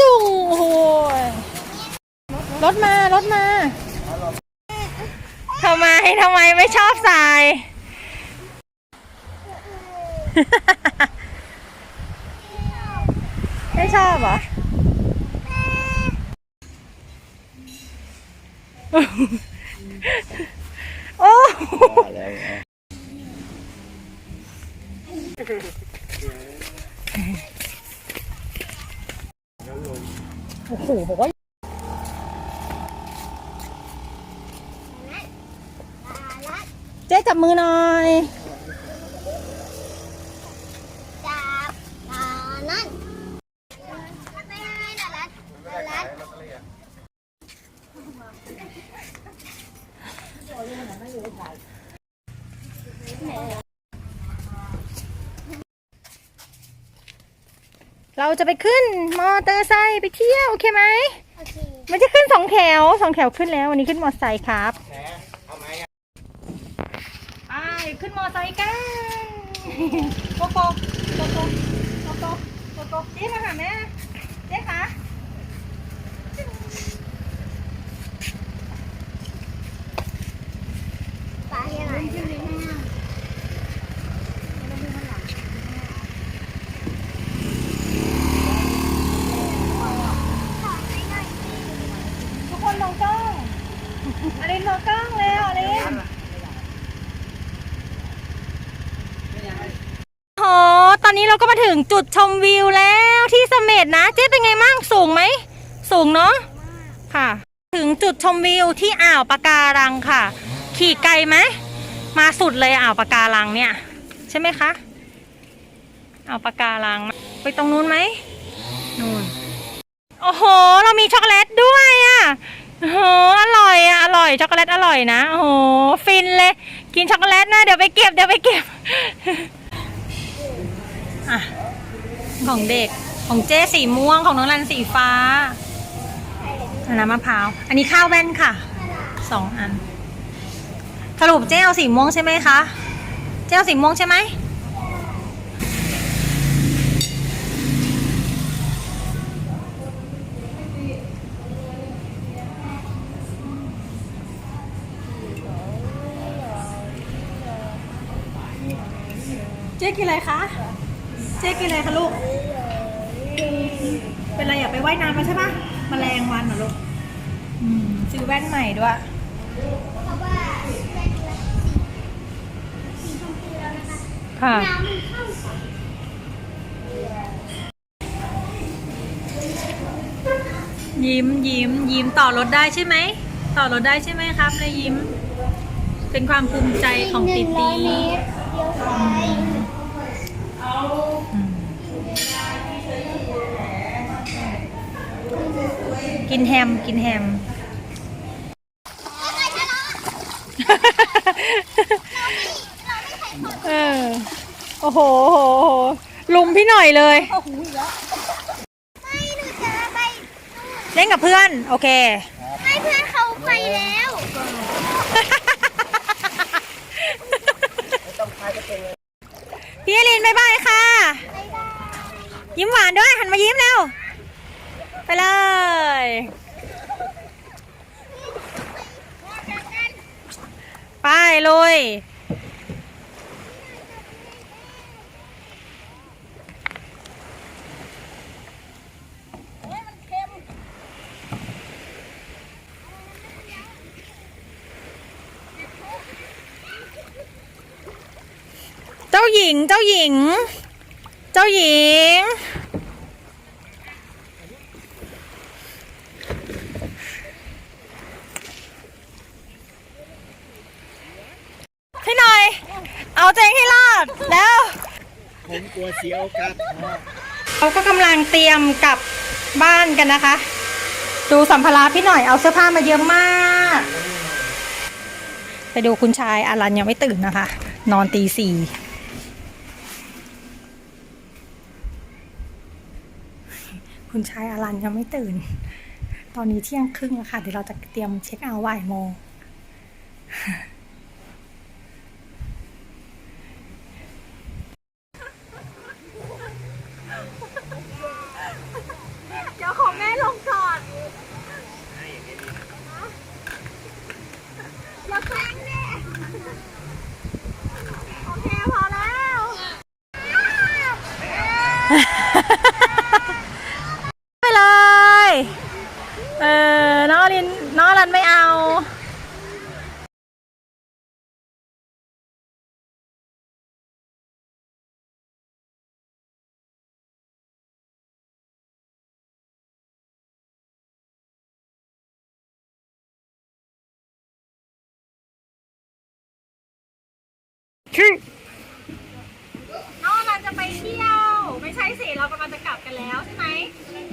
จุงโอ้ยรถมารถมาทำไมทำไมไม่ชอบทราย ไม่ชอบเหรอ ว่าแล้วเอา โอ้โหบอกว่า เจ๊จับมือหน่อยจับตานั่นไม่ให้ดารัดดารัดเราจะไปขึ้นมอเตอร์ไซค์ไปเที่ยว โอเคไหมโอเค มันจะขึ้นสองแถวสองแถวขึ้นแล้ว วันนี้ขึ้นมอเตอร์ไซค์ครับไป ขึ้นมอไซค์กันโกโก้โกโก้โกโก้โกโก้เจ๊มาหาแม่เจ๊คะ ปลาที่ไหน ทุกคนมองกล้องอลินมองกล้องแล้วอลินโหต อนนี้เราก็มาถึงจุดชมวิวแล้วที่เสม็ดนะ เจ๊เป็นไงมั่งสูงไหม สูงเนาะค่ะ ถึงจุดชมวิวที่อ่าวปะการังค่ะ ขี่ไกลไหมมาสุดเลยอ่าวปะการังเนี่ย ใช่ไหมคะอ่าวปะการังไปตรงนู้นไหมนู่นโอ้โห เรามีช็อกโกแลตด้วยอะโอ้โหอร่อยอะอร่อยช็อกโกแลตอร่อยนะโอ้โหฟินเลย กินช็อกโกแลตนะเดี๋ยวไปเก็บเดี๋ยวไปเก็บ อะ ของเด็ก ของเจ๊สีม่วง ของน้องรันสีฟ้าอันน้ำมะพร้าว อันนี้ข้าวแว่นค่ะ สองอัน สรุปเจ๊เอาสีม่วงใช่ไหมคะ เจ๊เอาสีม่วงใช่ไหม เจ๊กินอะไรคะ เจ๊กินอะไรคะลูก เป็นไรอยากไปว่ายน้ำมาใช่ปะแมลงวันเหรอลูกอืมซื้อแว่นใหม่ด้วยเพราะว่าเป็นสีชมพูแล้วนะคะค่ะ น้ำมันเข้ากันยิ้มยิ้มยิ้มต่อรถได้ใช่ไหม ต่อรถได้ใช่ไหมครับนายยิ้ม เป็นความภูมิใจของติหนึ่ตีร้อยเมตรเลี้ยวซ้าย อืม กินแฮม กินแฮม เออ โอ้โหโอ้โหโอ้โหลุมพี่หน่อยเลยไม่หนูจะไปเล่นกับเพื่อน โอเค ให้เพื่อนเขาไปแล้ว พี่อลินบายบายค่ะ ยิ้มหวานด้วย หันมายิ้มเร็ว ไปเลย ไปลุยเจ้าหญิง เจ้าหญิง เจ้าหญิง พี่หน่อย เอาตัวเองให้รอดแล้วผมกลัวเสียโอกาสพ่อเราก็กำลังเตรียมกลับบ้านกันนะคะ ดูสัมภาระพี่หน่อยเอาเสื้อผ้ามาเยอะมาก ไปดูคุณชายอารันยังไม่ตื่นนะคะ นอนตีสี่คุณชายอารันยังไม่ตื่น ตอนนี้เที่ยงครึ่งแล้วค่ะ เดี๋ยวเราจะเตรียมเช็คเอาท์บ่ายโมงเจ้าของ ไปเลย เออ น้องอลิน น้องอลันไม่เอา น้องอลันจะไปเที่ยว ไม่ใช่สิ เรากำลังจะกลับกันแล้วใช่ไหม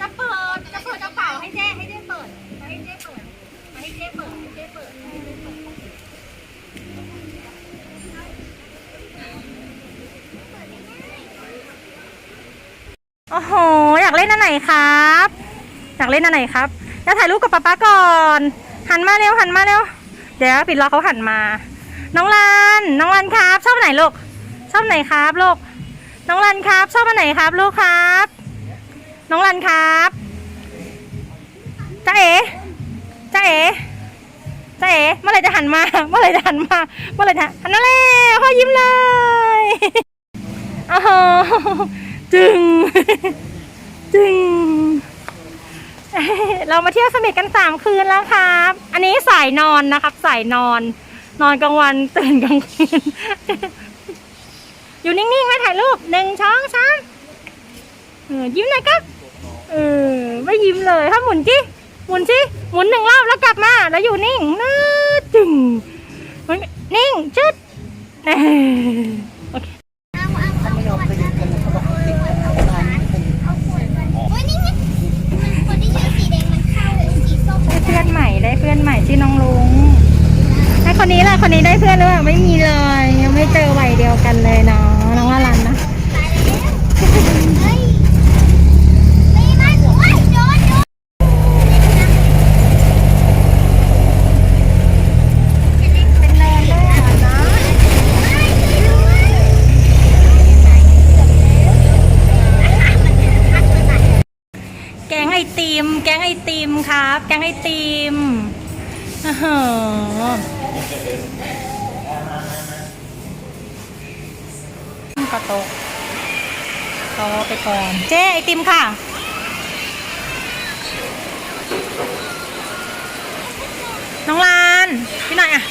จะเปิด จะเปิดกระเป๋าให้เจ๊ให้เจ๊เปิด ให้เจ๊เปิด ให้เจ๊เปิด ให้เจ๊เปิดให้เจ๊เปิดโอ้โห อยากเล่นอันไหนครับ อยากเล่นอันไหนครับจะถ่ายรูปกับป๊าป๊าก่อน หันมาเร็วหันมาเร็ว เดี๋ยวปิดรอเขาหันมา น้องรันน้องรันครับ ชอบไหนลูกชอบไหนครับลูกน้องรันครับ ชอบอันไหนครับลูกครับ น้องรันครับจ้าเอ๋จ้าเอ๋จ้าเอ๋เมื่อไรจะหันมาเมื่อไรจะหันมาเมื่อไรจะหันนั่นแหละพ่อยิ้มเลยโอ้โหจึงจึงเรามาเที่ยวสม็ดกันสามคืนแล้วครับ อันนี้สายนอนนะครับ สายนอน นอนกลางวันตื่นกลางคืน อยู่นิ่งๆไว้ถ่ายรูปหนึ่งช้องสามยิ้มหน่อยครับ เออ ไม่ยิ้มเลยถ้าหมุนจิหมุนจิหมุนหนึ่งรอบแล้วกลับมา แล้วอยู่นิ่งนะจึงนิ่งชุดเออโอเค เอาเอาเอาเอาเอาโอ้ยนี่ไงคนที่ชื่อสีแดงมันเข้าสีส้ม ได้เพื่อนใหม่ได้เพื่อนใหม่ชื่อน้องลุงไอ้คนนี้ล่ะคนนี้ได้เพื่อนหรือเปล่าไม่มีเลย ยังไม่เจอวัยเดียวกันเลยเนาะน้องอลันนะ ตายแล้วเฮ้ยตีมันโอ้ยโดนโดนเป็นแรงด้วยอะเนาะไม่ช่วยด้วย แกงไอติม แกงไอติมครับ แกงไอติมอื้อหือกระโตกโตะไปก่อน เจ๊ไอติมค่ะ น้องลานพี่หน่อยอะ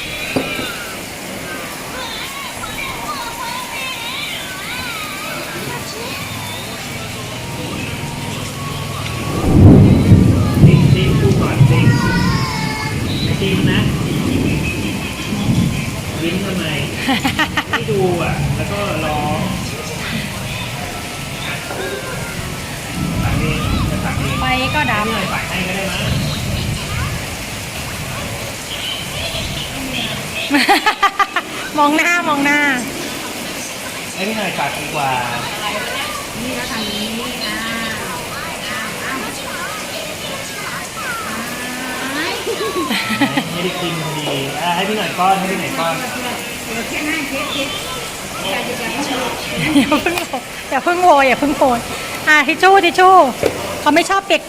มองหน้ามองหน้าให้พี่หน่อยตักดีกว่าไม่ได้กินพอดีอะให้พี่หน่อยก้อนให้พี่หน่อยก้อนอย่าเพิ่งโวยอย่าเพิ่งโวยอะทิชชู่ทิชชู่เขาไม่ชอบเปียก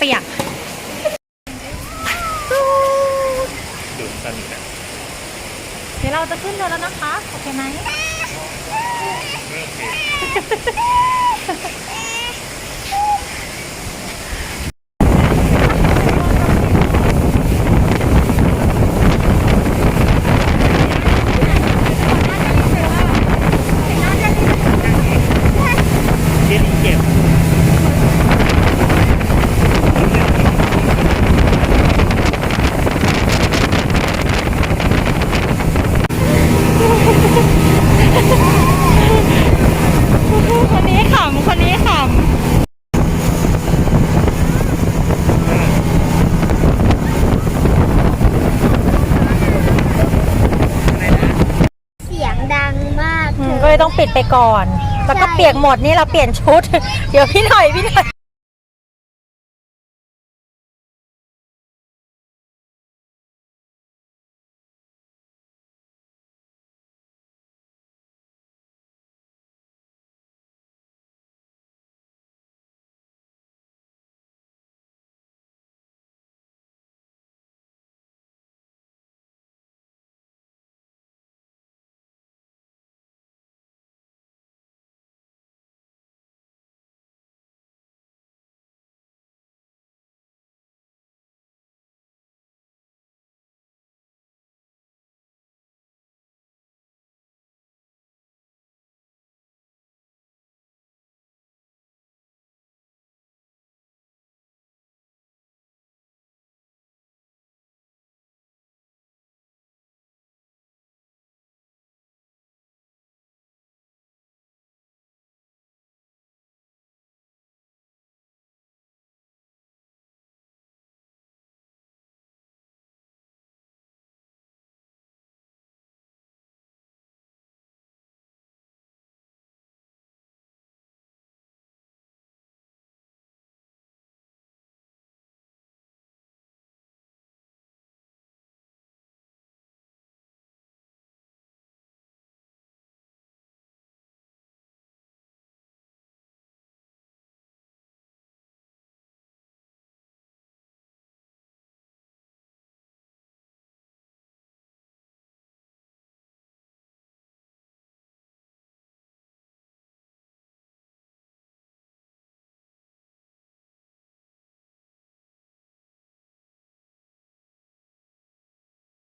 ดูดสนิทนะ ๆ เราจะขึ้นเรือแล้วนะคะ โอเคไหมเก็บเก็บ คนนี้ขำคนนี้ข เสียงดังมากำอืมก็เลยต้อง ปิดไปก่อน แล้วก็เปียกหมดนี่เราเปลี่ยนชุด เดี๋ยวพี่หน่อยพี่หน่อย